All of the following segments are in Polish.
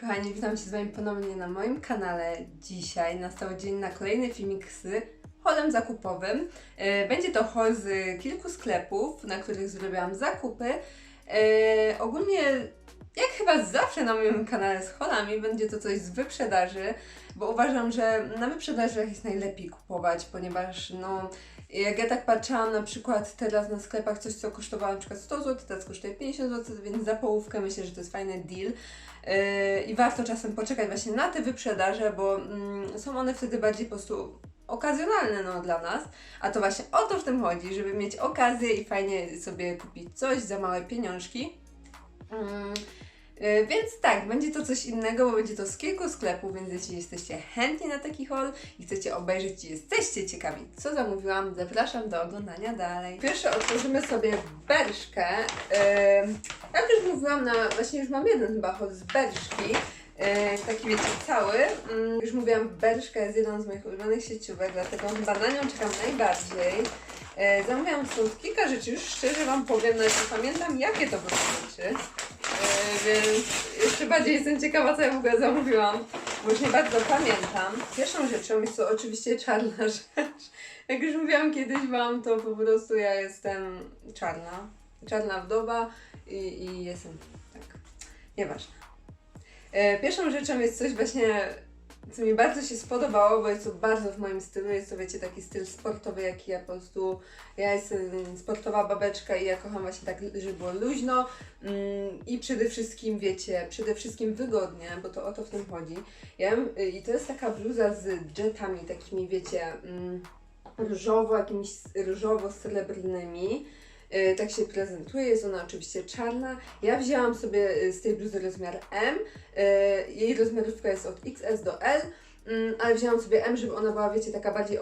kochani, witam się z Wami ponownie na moim kanale. Dzisiaj nastał dzień na kolejny filmik z haulem zakupowym. E, Będzie to haul z kilku sklepów, na których zrobiłam zakupy. E, Ogólnie, jak chyba zawsze na moim kanale z haulami, będzie to coś z wyprzedaży, bo uważam, że na wyprzedażach jest najlepiej kupować, ponieważ no, jak ja tak patrzyłam na przykład teraz na sklepach coś, co kosztowało na przykład 100 zł, teraz kosztuje 50 zł, więc za połówkę myślę, że to jest fajny deal. Yy, I warto czasem poczekać właśnie na te wyprzedaże, bo mm, są one wtedy bardziej po prostu okazjonalne no, dla nas. A to właśnie o to w tym chodzi, żeby mieć okazję i fajnie sobie kupić coś za małe pieniążki. Mm, Więc tak, będzie to coś innego, bo będzie to z kilku sklepów, więc jeśli jesteście chętni na taki haul i chcecie obejrzeć i jesteście ciekawi, co zamówiłam, zapraszam do oglądania dalej. Pierwsze otworzymy sobie Berszkę. Jak już mówiłam, na, właśnie już mam jeden chyba haul z Berszki. Taki wiecie, cały. Mm, już mówiłam, Berszka jest jedną z moich ulubionych sieciówek, dlatego chyba na nią czekam najbardziej. Yy, zamówiłam stąd kilka rzeczy, już szczerze Wam powiem, nawet nie pamiętam jakie to były rzeczy. Yy, więc jeszcze bardziej jestem ciekawa, co ja w ogóle zamówiłam, bo już nie bardzo pamiętam. Pierwszą rzeczą jest to oczywiście czarna rzecz. Jak już mówiłam kiedyś Wam, to po prostu ja jestem czarna. Czarna wdowa i, i jestem tak. Nieważne. E, Pierwszą rzeczą jest coś właśnie, co mi bardzo się spodobało, bo jest to bardzo w moim stylu. Jest to, wiecie, taki styl sportowy, jaki ja po prostu. Ja jestem sportowa babeczka i ja kocham właśnie tak, żeby było luźno mm, i przede wszystkim, wiecie, przede wszystkim wygodnie, bo to o to w tym chodzi. Ja, y, I to jest taka bluza z jetami, takimi, wiecie, mm, różowo, jakimiś różowo-srebrnymi. Y, Tak się prezentuje, jest ona oczywiście czarna. Ja wzięłam sobie y, z tej bluzy rozmiar M. Y, Jej rozmiarówka jest od XS do L, mm, ale wzięłam sobie M, żeby ona była, wiecie, taka bardziej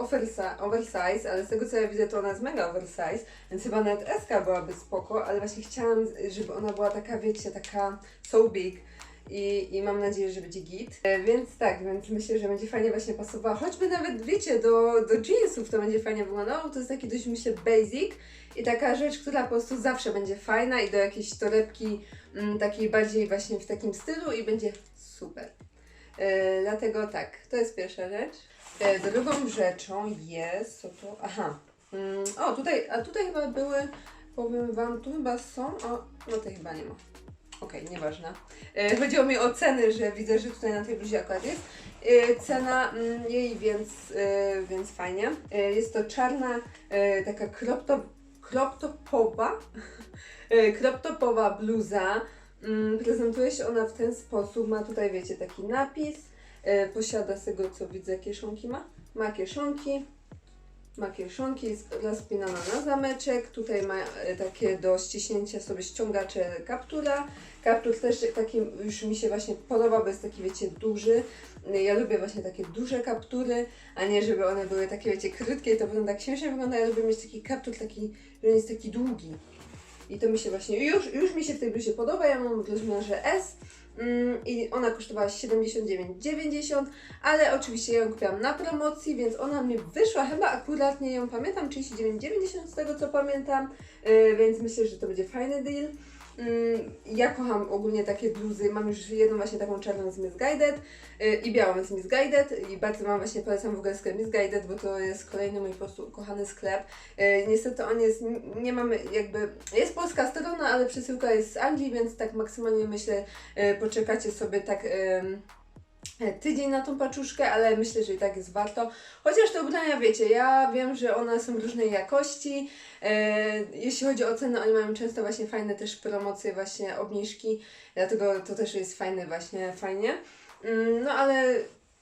oversize, ale z tego co ja widzę, to ona jest mega oversize, więc chyba nawet SK byłaby spoko, ale właśnie chciałam, żeby ona była taka, wiecie, taka so big. I, I mam nadzieję, że będzie git. E, Więc tak, więc myślę, że będzie fajnie właśnie pasowała. Choćby nawet, wiecie, do, do jeansów to będzie fajnie wyglądało. To jest taki dość, myślę, basic. I taka rzecz, która po prostu zawsze będzie fajna i do jakiejś torebki mm, takiej bardziej właśnie w takim stylu i będzie super. E, dlatego tak, to jest pierwsza rzecz. E, drugą rzeczą jest, co to? Aha. Mm, o, tutaj, a tutaj chyba były, powiem Wam, tu chyba są, o, no tej chyba nie ma. Okej, nieważne. E, chodziło mi o ceny, że widzę, że tutaj na tej bluzie akurat jest. E, cena mm, jej, więc, e, więc fajnie. Jest to czarna, taka kropto, kroptopowa, kroptopowa bluza. Mm, prezentuje się ona w ten sposób. Ma tutaj, wiecie, taki napis. Posiada z tego, co widzę, kieszonki ma. Ma kieszonki. Ma kieszonki, jest rozpinana na zameczek. Tutaj ma e, takie do ściśnięcia sobie ściągacze kaptura. Kaptur też taki już mi się właśnie podoba, bo jest taki, wiecie, duży. Ja lubię właśnie takie duże kaptury, a nie żeby one były takie, wiecie, krótkie to potem tak śmiesznie wygląda. Ja lubię mieć taki kaptur taki, że on jest taki długi. I to mi się właśnie, już, już mi się w tej bluzie podoba, ja mam w rozmiarze S i ona kosztowała 79,90, ale oczywiście ją kupiłam na promocji, więc ona mi wyszła, chyba akurat nie ją pamiętam, 39,90 z tego co pamiętam, yy, więc myślę, że to będzie fajny deal. Mm, Ja kocham ogólnie takie bluzy. Mam już jedną właśnie taką czarną z Misguided yy, i białą z Misguided i bardzo Wam właśnie polecam w ogóle sklep Misguided, bo to jest kolejny mój po prostu ukochany sklep. Yy, Niestety on jest, nie mamy jakby, jest polska strona, ale przesyłka jest z Anglii, więc tak maksymalnie myślę yy, poczekacie sobie tak... ym, tydzień na tą paczuszkę, ale myślę, że i tak jest warto. Chociaż te ubrania, wiecie, ja wiem, że one są różnej jakości. E, jeśli chodzi o ceny, oni mają często właśnie fajne też promocje, właśnie obniżki, dlatego to też jest fajne właśnie, fajnie. Mm, No ale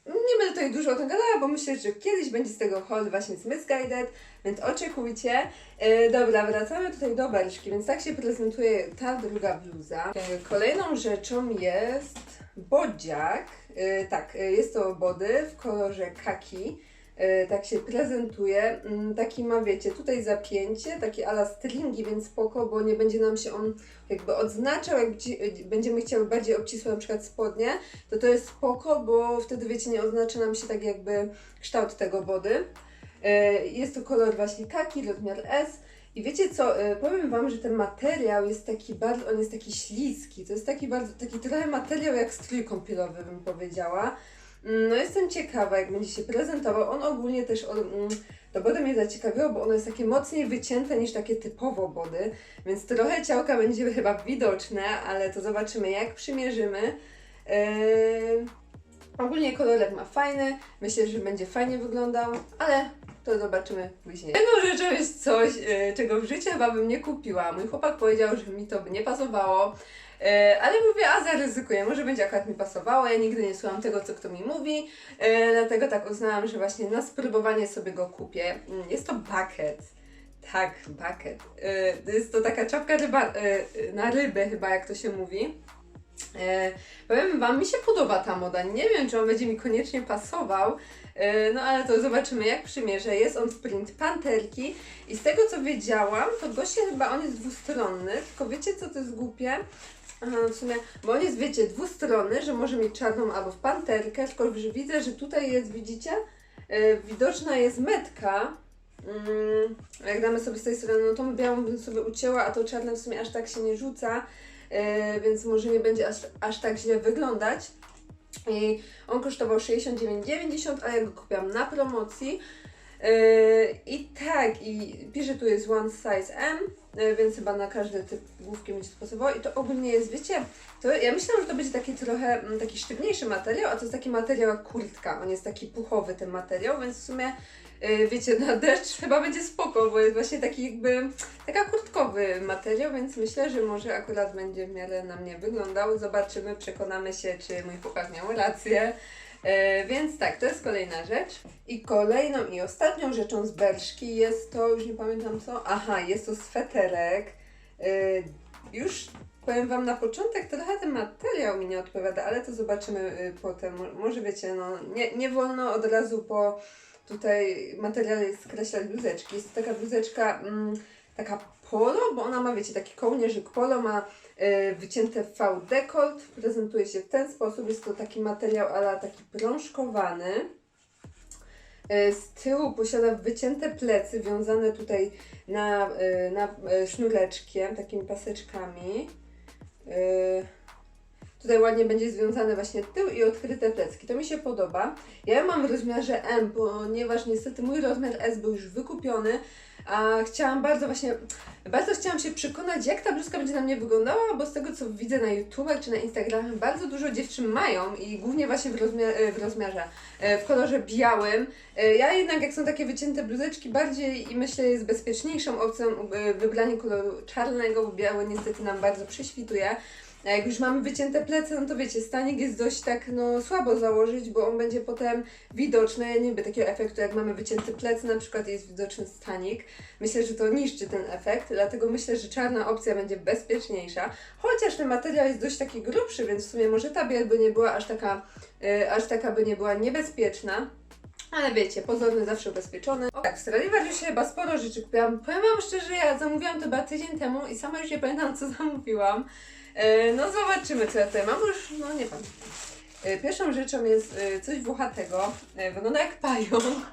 nie będę tutaj dużo o tym gadała, bo myślę, że kiedyś będzie z tego haul właśnie z Misguided, więc oczekujcie. E, dobra, wracamy tutaj do Berszki, więc tak się prezentuje ta druga bluza. E, kolejną rzeczą jest bodziak. E, tak, e, jest to body w kolorze kaki. E, tak się prezentuje. Mm, Taki ma, wiecie, tutaj zapięcie, takie ala stringi, więc spoko, bo nie będzie nam się on jakby odznaczał, jak będziemy chciały bardziej obcisłe na przykład spodnie, to to jest spoko, bo wtedy, wiecie, nie oznacza nam się tak jakby kształt tego body. Jest to kolor właśnie kaki, rozmiar S I wiecie co, y, powiem Wam, że ten materiał jest taki bardzo, on jest taki śliski, to jest taki bardzo, taki trochę materiał jak strój kąpielowy bym powiedziała. Mm, No jestem ciekawa, jak będzie się prezentował. On ogólnie też, on, mm, to body mnie zaciekawiło, bo ono jest takie mocniej wycięte niż takie typowo body, więc trochę ciałka będzie chyba widoczne, ale to zobaczymy jak przymierzymy. Yy, ogólnie kolorek ma fajny, myślę, że będzie fajnie wyglądał, ale to zobaczymy później. Jedną rzeczą jest coś, yy, czego w życiu chyba bym nie kupiła. Mój chłopak powiedział, że mi to by nie pasowało. E, ale mówię, a zaryzykuję, może będzie akurat mi pasowało. Ja nigdy nie słucham tego, co kto mi mówi, e, dlatego tak uznałam, że właśnie na spróbowanie sobie go kupię. Mm, Jest to bucket. Tak, bucket. E, Jest to taka czapka ryba, e, na rybę, chyba jak to się mówi. E, powiem Wam, mi się podoba ta moda. Nie wiem, czy on będzie mi koniecznie pasował, e, no ale to zobaczymy, jak przymierzę. Jest on w print panterki i z tego, co wiedziałam, to goście chyba on jest dwustronny, tylko wiecie, co to jest głupie? Aha, w sumie, bo on jest, wiecie, dwustronny, że może mieć czarną albo w panterkę, tylko że widzę, że tutaj jest, widzicie, e, widoczna jest metka. Mm, jak damy sobie z tej strony, no tą białą bym sobie ucięła, a to czarne w sumie aż tak się nie rzuca, e, więc może nie będzie aż, aż tak źle wyglądać. I on kosztował 69,90, a ja go kupiłam na promocji. Yy, I tak, i pisze tu jest one size M, yy, więc chyba na każdy typ główki będzie to pasowało. I to ogólnie jest, wiecie, to ja myślałam, że to będzie taki trochę mm, taki sztywniejszy materiał, a to jest taki materiał jak kurtka. On jest taki puchowy ten materiał, więc w sumie wiecie, na deszcz chyba będzie spoko, bo jest właśnie taki jakby taka kurtkowy materiał, więc myślę, że może akurat będzie w miarę na mnie wyglądał. Zobaczymy, przekonamy się, czy mój chłopak miał rację. E, więc tak, to jest kolejna rzecz. I kolejną i ostatnią rzeczą z Berszki jest to, już nie pamiętam co, aha, jest to sweterek. E, już powiem Wam na początek, trochę ten materiał mi nie odpowiada, ale to zobaczymy potem. Mo- Może wiecie, no nie, nie wolno od razu po tutaj materiale skreślać bluzeczki. Jest to taka bluzeczka, mm, taka polo, bo ona ma, wiecie, taki kołnierzyk polo, ma e, wycięte V dekolt, prezentuje się w ten sposób, jest to taki materiał ala taki prążkowany. E, Z tyłu posiada wycięte plecy, wiązane tutaj na, e, na sznureczkiem, takimi paseczkami. Tutaj ładnie będzie związane właśnie tył i odkryte plecki. To mi się podoba. Ja mam w rozmiarze M, ponieważ niestety mój rozmiar S był już wykupiony, a chciałam bardzo właśnie, bardzo chciałam się przekonać, jak ta bluzka będzie na mnie wyglądała, bo z tego co widzę na YouTubach czy na Instagramie, bardzo dużo dziewczyn mają i głównie właśnie w, rozmiar, w rozmiarze, e, w kolorze białym. E, Ja jednak, jak są takie wycięte bluzeczki, bardziej i myślę jest bezpieczniejszą opcją e, wybranie koloru czarnego, bo biały niestety nam bardzo prześwituje. A jak już mamy wycięte plecy, no to wiecie, stanik jest dość tak no słabo założyć, bo on będzie potem widoczny. Nie lubię takiego efektu, jak mamy wycięte plecy, na przykład jest widoczny stanik. Myślę, że to niszczy ten efekt, dlatego myślę, że czarna opcja będzie bezpieczniejsza. Chociaż ten materiał jest dość taki grubszy, więc w sumie może ta biel by nie była aż taka, yy, aż taka by nie była niebezpieczna. Ale wiecie, pozorny zawsze ubezpieczony. O, tak, w Stradivariusie chyba sporo rzeczy kupiłam. Powiem wam szczerze, ja zamówiłam to chyba tydzień temu i sama już nie pamiętam, co zamówiłam. E, no zobaczymy, co ja tutaj mam. Już, no nie pamiętam. E, Pierwszą rzeczą jest e, coś włochatego. Wygląda jak pająk.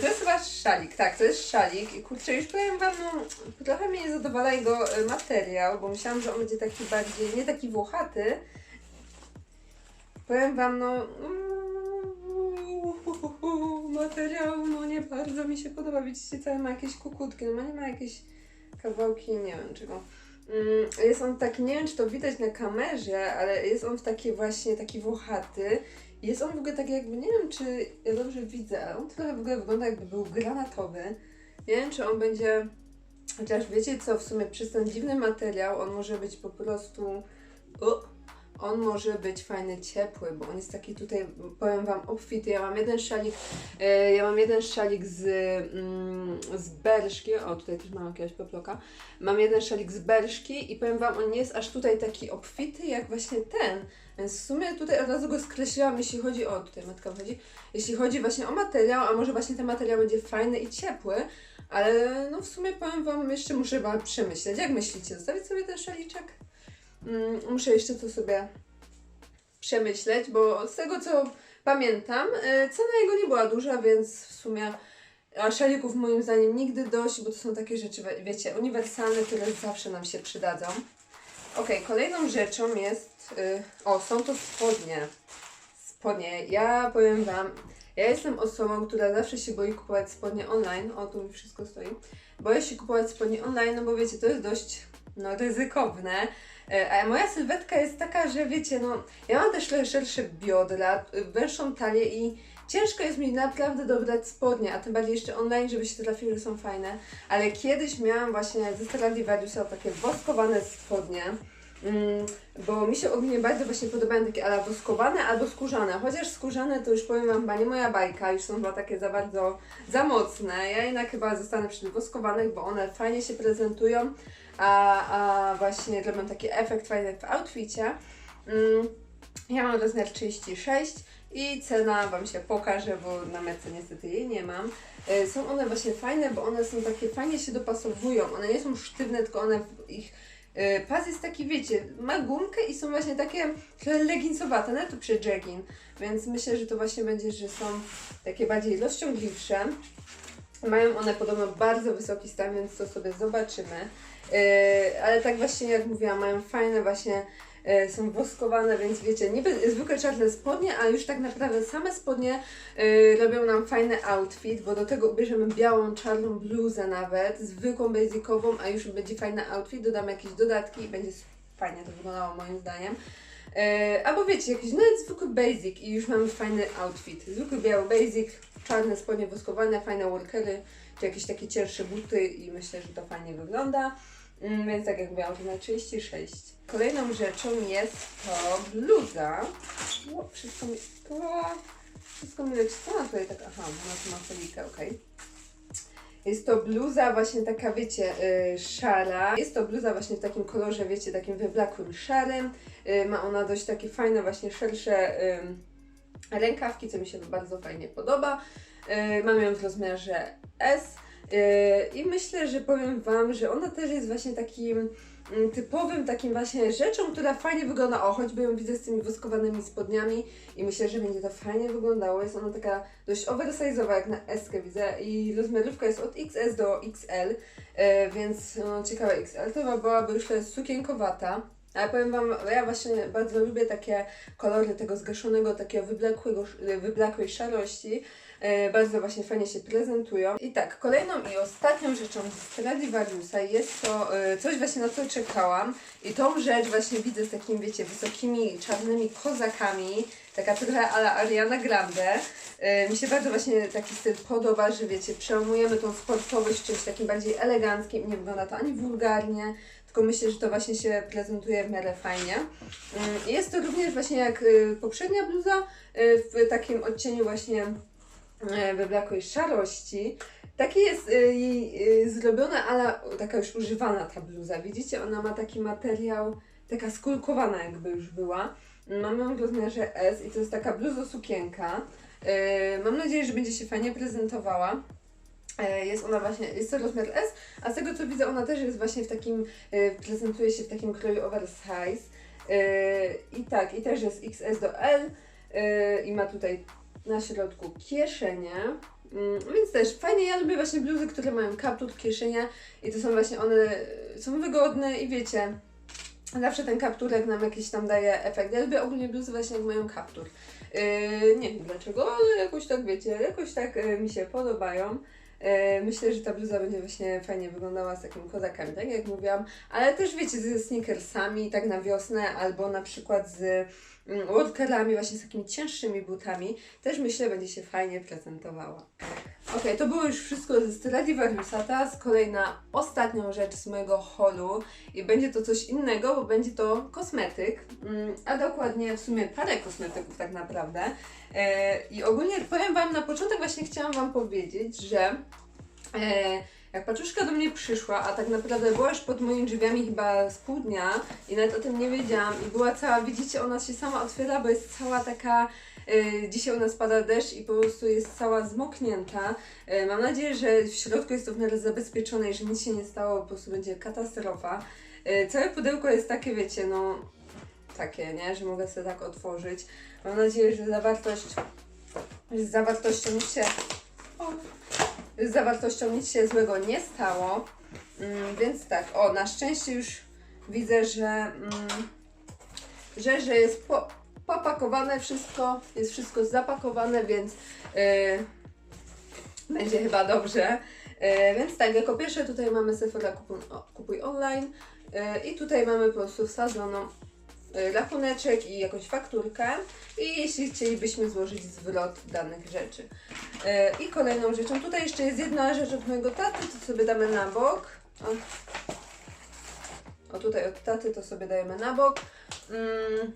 To jest chyba szalik, tak, to jest szalik. I kurczę, już powiem wam, no, trochę mnie nie zadowala jego materiał, bo myślałam, że on będzie taki bardziej, nie taki włochaty. Powiem wam, no. mm, Materiał, no nie bardzo mi się podoba. Widzicie, cały ma jakieś kukutki, no ma nie ma jakieś kawałki, nie wiem czego. Mm, Jest on taki, nie wiem czy to widać na kamerze, ale jest on w taki właśnie, taki włochaty. Jest on w ogóle taki jakby, nie wiem czy ja dobrze widzę, on trochę w ogóle wygląda jakby był granatowy. Nie wiem czy on będzie, chociaż wiecie co, w sumie przez ten dziwny materiał on może być po prostu, o, on może być fajny, ciepły, bo on jest taki tutaj, powiem Wam, obfity. Ja mam jeden szalik, e, ja mam jeden szalik z, mm, z Berszki, o tutaj też mam jakiegoś poploka, mam jeden szalik z Berszki i powiem Wam, on nie jest aż tutaj taki obfity jak właśnie ten, więc w sumie tutaj od razu go skreśliłam, jeśli chodzi o, tutaj matka wchodzi, jeśli chodzi właśnie o materiał, a może właśnie ten materiał będzie fajny i ciepły, ale no w sumie powiem Wam, jeszcze muszę chyba przemyśleć. Jak myślicie, zostawić sobie ten szaliczek? Mm, muszę jeszcze to sobie przemyśleć, bo z tego co pamiętam, y, cena jego nie była duża, więc w sumie szalików moim zdaniem nigdy dość, bo to są takie rzeczy, wie- wiecie, uniwersalne, które zawsze nam się przydadzą. Okej, kolejną rzeczą jest, y, o, są to spodnie. Spodnie, ja powiem Wam, ja jestem osobą, która zawsze się boi kupować spodnie online, o, tu mi wszystko stoi. Boję się kupować spodnie online, no bo wiecie, to jest dość, no, ryzykowne. E, A moja sylwetka jest taka, że wiecie, no, ja mam też szersze biodra, y, węższą talię i ciężko jest mi naprawdę dobrać spodnie, a tym bardziej jeszcze online, żeby się trafiły, że są fajne. Ale kiedyś miałam właśnie ze Stradivariusa takie woskowane spodnie, mm, bo mi się ogólnie bardzo właśnie podobają takie ale woskowane albo skórzane. Chociaż skórzane to już powiem Wam, chyba nie moja bajka, już są chyba takie za bardzo, za mocne. Ja jednak chyba zostanę przy woskowanych, bo one fajnie się prezentują, a, a właśnie robią taki efekt fajny w outficie. Mm, ja mam rozmiar 36 i cena Wam się pokaże, bo na metce niestety jej nie mam. E, Są one właśnie fajne, bo one są takie, fajnie się dopasowują. One nie są sztywne, tylko one, ich e, pas jest taki, wiecie, ma gumkę i są właśnie takie leginsowate, nawet to przy jegging. Więc myślę, że to właśnie będzie, że są takie bardziej rozciągliwsze. Mają one podobno bardzo wysoki stan, więc to sobie zobaczymy. E, ale tak właśnie jak mówiłam, mają fajne właśnie e, są woskowane, więc wiecie, niby zwykłe czarne spodnie, a już tak naprawdę same spodnie e, robią nam fajny outfit, bo do tego ubierzemy białą, czarną bluzę nawet, zwykłą, basicową, a już będzie fajny outfit, dodamy jakieś dodatki i będzie fajnie to wyglądało moim zdaniem. Albo wiecie, jakiś nawet zwykły basic i już mamy fajny outfit. Zwykły biały basic, czarne spodnie woskowane, fajne workery, czy jakieś takie cięższe buty i myślę, że to fajnie wygląda. Mm, Więc tak jak mówiłam, to na 36. Kolejną rzeczą jest to bluza. O, wszystko mi... Wszystko mi leci. Co ona tutaj tak... Aha, ona tu ma folikę, okej. Jest to bluza właśnie taka, wiecie, y, szara. Jest to bluza właśnie w takim kolorze, wiecie, takim wyblakłym szarym. Y, ma ona dość takie fajne, właśnie szersze ym, rękawki, co mi się bardzo fajnie podoba. Y, mam ją w rozmiarze S. y, I myślę, że powiem Wam, że ona też jest właśnie takim mm, typowym takim właśnie rzeczą, która fajnie wygląda. O, choćby ją widzę z tymi woskowanymi spodniami i myślę, że będzie to fajnie wyglądało. Jest ona taka dość oversize'owa jak na S widzę i rozmiarówka jest od XS do XL, e, więc no, ciekawe XL to byłaby już sukienkowata. Ale powiem Wam, ja właśnie bardzo lubię takie kolory tego zgaszonego, takiego wyblakłego, wyblakłej szarości. E, bardzo właśnie fajnie się prezentują. I tak, kolejną i ostatnią rzeczą z Stradivariusa jest to e, coś właśnie na co czekałam. I tą rzecz właśnie widzę z takimi, wiecie, wysokimi czarnymi kozakami. Taka trochę ala Ariana Grande. E, mi się bardzo właśnie taki styl podoba, że wiecie, przełamujemy tą sportowość czymś takim bardziej eleganckim. Nie wygląda to ani wulgarnie, tylko myślę, że to właśnie się prezentuje w miarę fajnie. Mm, Jest to również właśnie jak poprzednia bluza w takim odcieniu właśnie y, wyblakłej szarości. Taki jest y, jej y, zrobiona, ale taka już używana ta bluza. Widzicie, ona ma taki materiał, taka skulkowana jakby już była. Mamy ją w rozmiarze S i to jest taka bluzo-sukienka. Y, Mam nadzieję, że będzie się fajnie prezentowała. E, Jest ona właśnie, jest to rozmiar S, a z tego co widzę, ona też jest właśnie w takim, e, prezentuje się w takim kroju oversize. E, I tak, i też jest XS do L e, i ma tutaj na środku kieszenie. Mm, Więc też fajnie, ja lubię właśnie bluzy, które mają kaptur, kieszenie i to są właśnie one, e, są wygodne i wiecie, zawsze ten kapturek nam jakiś tam daje efekt. Ja lubię ogólnie bluzy właśnie jak mają kaptur. E, nie wiem dlaczego, ale jakoś tak wiecie, jakoś tak e, mi się podobają. E, Myślę, że ta bluza będzie właśnie fajnie wyglądała z takim kozakami, tak jak mówiłam, ale też wiecie, ze sneakersami, tak na wiosnę, albo na przykład z mm, workerami, właśnie z takimi cięższymi butami, też myślę, będzie się fajnie prezentowała. Okej, to było już wszystko ze Stradivariusa, teraz kolejna, ostatnią rzecz z mojego holu i będzie to coś innego, bo będzie to kosmetyk, mm, a dokładnie w sumie parę kosmetyków tak naprawdę. E, I ogólnie powiem Wam, na początek właśnie chciałam Wam powiedzieć, że e, jak paczuszka do mnie przyszła, a tak naprawdę była już pod moimi drzwiami chyba z pół dnia i nawet o tym nie wiedziałam i była cała, widzicie, ona się sama otwiera, bo jest cała taka, e, dzisiaj u nas pada deszcz i po prostu jest cała zmoknięta. E, mam nadzieję, że w środku jest to w miarę zabezpieczone i że nic się nie stało, po prostu będzie katastrofa. E, całe pudełko jest takie, wiecie, no takie, nie, że mogę sobie tak otworzyć. Mam nadzieję, że zawartość z zawartością się z zawartością nic się złego nie stało. Mm, więc tak, o, na szczęście już widzę, że, mm, że, że jest po, popakowane wszystko, jest wszystko zapakowane, więc yy, będzie chyba dobrze. Yy, więc tak, jako pierwsze tutaj mamy Sephora kupuj, kupuj online yy, i tutaj mamy po prostu wsadzoną rachuneczek i jakąś fakturkę i jeśli chcielibyśmy złożyć zwrot danych rzeczy. Yy, I kolejną rzeczą, tutaj jeszcze jest jedna rzecz od mojego taty, to sobie damy na bok. O, tutaj od taty to sobie dajemy na bok. Mm.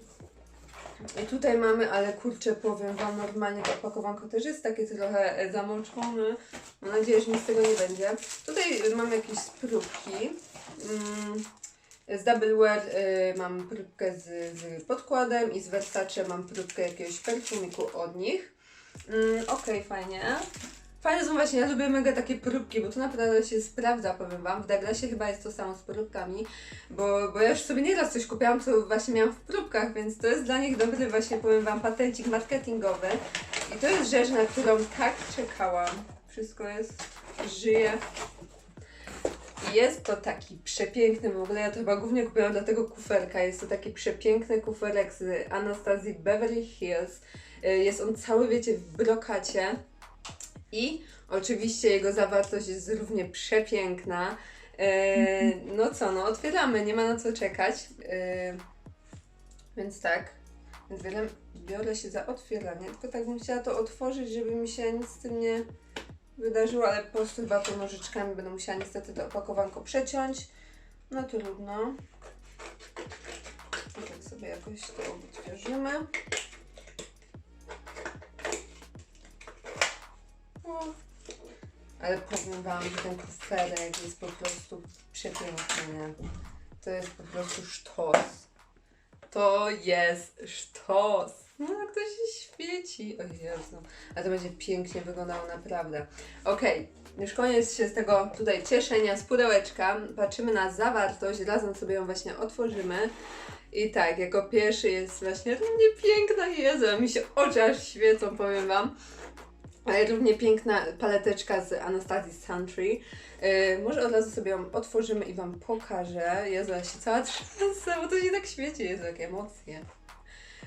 I tutaj mamy, ale kurczę, powiem Wam, normalnie to opakowanko też jest takie trochę e, zamoczone. Mam nadzieję, że nic z tego nie będzie. Tutaj mam jakieś próbki. Mm. Z Double Wear y, mam próbkę z, z podkładem i z Versace mam próbkę jakiegoś perfumiku od nich. Mm, Okej, fajnie. Fajne są właśnie, ja lubię mega takie próbki, bo to naprawdę się sprawdza, powiem Wam. W Douglasie chyba jest to samo z próbkami, bo, bo ja już sobie nieraz coś kupiłam, co właśnie miałam w próbkach, więc to jest dla nich dobry właśnie, powiem Wam, patencik marketingowy. I to jest rzecz, na którą tak czekałam. Wszystko jest, żyje. Jest to taki przepiękny, w ogóle ja to chyba głównie kupiłam dla tego kuferka. Jest to taki przepiękny kuferek z Anastazji Beverly Hills. Y, Jest on cały, wiecie, w brokacie. I oczywiście jego zawartość jest równie przepiękna. E, no co, no otwieramy, nie ma na co czekać. E, więc tak, więc biorę, biorę się za otwieranie. Tylko tak bym chciała to otworzyć, żeby mi się nic z tym nie wydarzyło, ale po prostu chyba to nożyczkami będę musiała niestety to opakowanko przeciąć. No trudno. I tak sobie jakoś to odtworzymy. Ale powiem Wam, że ten kuferek jest po prostu przepiękny. To jest po prostu sztos. To jest sztos. No jak to się świeci. O Jezu. A to będzie pięknie wyglądało naprawdę. Okej, już koniec się z tego tutaj cieszenia z pudełeczka. Patrzymy na zawartość, razem sobie ją właśnie otworzymy. I tak, jako pierwszy jest właśnie równie piękna Jezu, mi się oczy aż świecą, powiem Wam. Ale równie piękna paleteczka z Anastazji Santry. Yy, może od razu sobie ją otworzymy i Wam pokażę. Jezu, ja się cała trzęsę, bo to się tak świeci. Jezu, jakie emocje.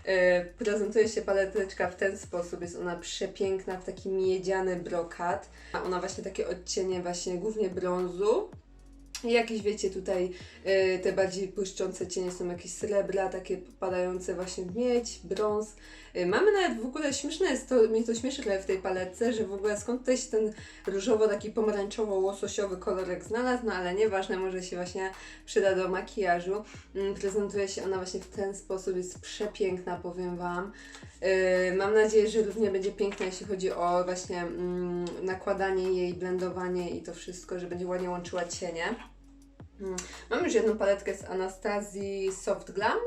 Yy, prezentuje się paleteczka w ten sposób. Jest ona przepiękna w taki miedziany brokat. Ma ona właśnie takie odcienie właśnie głównie brązu. Jakieś wiecie tutaj yy, te bardziej błyszczące cienie są jakieś srebra, takie padające właśnie w miedź, brąz. Yy, mamy nawet w ogóle śmieszne jest to, mnie to śmieszy w tej paletce, że w ogóle skąd się ten różowo taki pomarańczowo-łososiowy kolorek znalazł, no ale nieważne, może się właśnie przyda do makijażu. Mm, prezentuje się ona właśnie w ten sposób, jest przepiękna, powiem Wam. Yy, mam nadzieję, że równie będzie piękna, jeśli chodzi o właśnie mm, nakładanie jej, blendowanie i to wszystko, że będzie ładnie łączyła cienie. Mm. Mam już jedną paletkę z Anastazji Soft Glam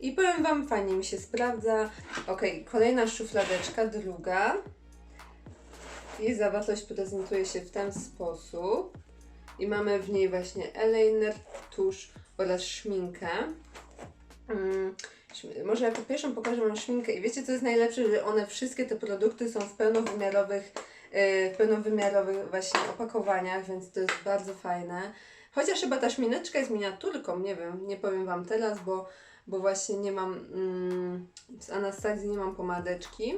i powiem Wam, fajnie mi się sprawdza. Ok, kolejna szufladeczka, druga. Jej zawartość prezentuje się w ten sposób. I mamy w niej właśnie eyeliner, tusz oraz szminkę. Mm, może jako pierwszą pokażę Wam szminkę i wiecie co jest najlepsze, że one wszystkie te produkty są w pełnowymiarowych, yy, w pełnowymiarowych właśnie opakowaniach, więc to jest bardzo fajne. Chociaż chyba ta szmineczka jest miniaturką, nie wiem, nie powiem Wam teraz, bo, bo właśnie nie mam, mm, z Anastazji nie mam pomadeczki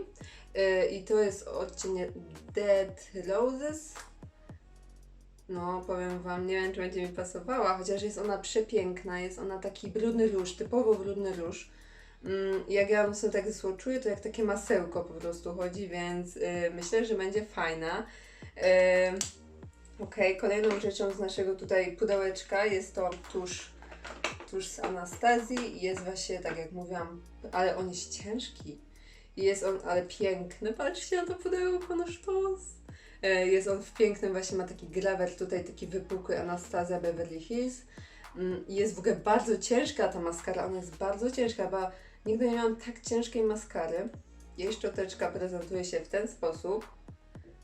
yy, i to jest odcienie Dead Roses. No, powiem Wam, nie wiem, czy będzie mi pasowała, chociaż jest ona przepiękna, jest ona taki brudny róż, typowo brudny róż. Mm, jak ja sobie tak złoczuję, to jak takie masełko po prostu chodzi, więc y, myślę, że będzie fajna. Y, Okej, kolejną rzeczą z naszego tutaj pudełeczka jest to tusz, tusz z Anastazji jest właśnie, tak jak mówiłam, ale on jest ciężki. Jest on, ale piękny. Patrzcie na to pudełko, no sztos. E, Jest on w pięknym, właśnie ma taki grawer tutaj, taki wypukły Anastazja Beverly Hills. Mm, Jest w ogóle bardzo ciężka ta maskara, ona jest bardzo ciężka, bo nigdy nie miałam tak ciężkiej maskary. Jej szczoteczka prezentuje się w ten sposób.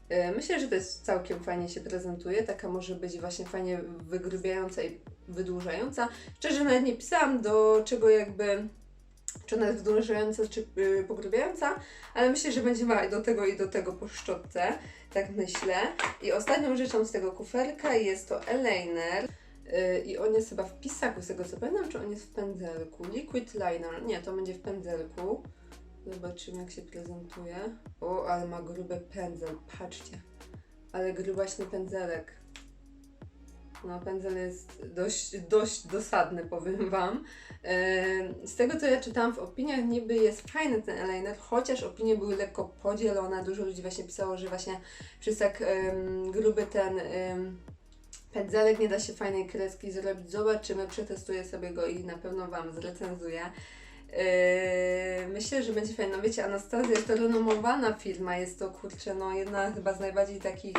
E, Myślę, że to jest całkiem fajnie się prezentuje. Taka może być właśnie fajnie wygrubiająca i wydłużająca. Szczerze nawet nie pisałam do czego jakby czy ona jest wydłużająca, czy yy, pogrubiająca, ale myślę, że będzie miała i do tego, i do tego po szczotce, tak myślę. I ostatnią rzeczą z tego kuferka jest to eyeliner. Yy, I on jest chyba w pisaku, z tego co pamiętam, czy on jest w pędzelku. Liquid liner, nie, to będzie w pędzelku. Zobaczymy jak się prezentuje. O, ale ma gruby pędzel, patrzcie. Ale grubaśny pędzelek. No, pędzel jest dość, dość dosadny, powiem Wam. Yy, Z tego, co ja czytałam w opiniach, niby jest fajny ten eyeliner, chociaż opinie były lekko podzielone. Dużo ludzi właśnie pisało, że właśnie przez tak ym, gruby ten ym, pędzelek nie da się fajnej kreski zrobić. Zobaczymy, przetestuję sobie go i na pewno Wam zrecenzuję. Yy, myślę, że będzie fajno. Wiecie, Anastazja jest to renomowana firma, jest to kurczę, no jedna chyba z najbardziej takich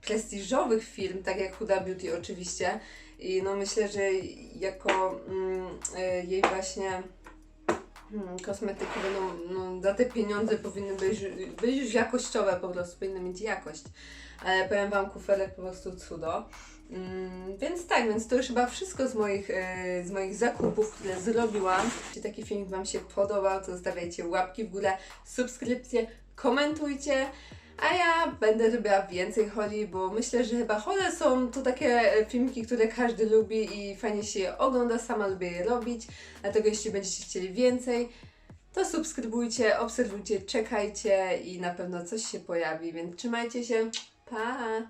prestiżowych firm, tak jak Huda Beauty oczywiście. I no myślę, że jako mm, y, jej właśnie mm, kosmetyki będą, no, za te pieniądze powinny być, być już jakościowe po prostu, powinny mieć jakość. Ale powiem Wam, kuferek po prostu cudo. Mm, więc tak, więc to już chyba wszystko z moich, e, z moich zakupów, które zrobiłam. Jeśli taki filmik Wam się podobał, to zostawiajcie łapki w górę, subskrypcje, komentujcie. A ja będę robiła więcej holi, bo myślę, że chyba hole są to takie e, filmiki, które każdy lubi i fajnie się je ogląda, sama lubię je robić. Dlatego jeśli będziecie chcieli więcej, to subskrybujcie, obserwujcie, czekajcie i na pewno coś się pojawi, więc trzymajcie się. Pa!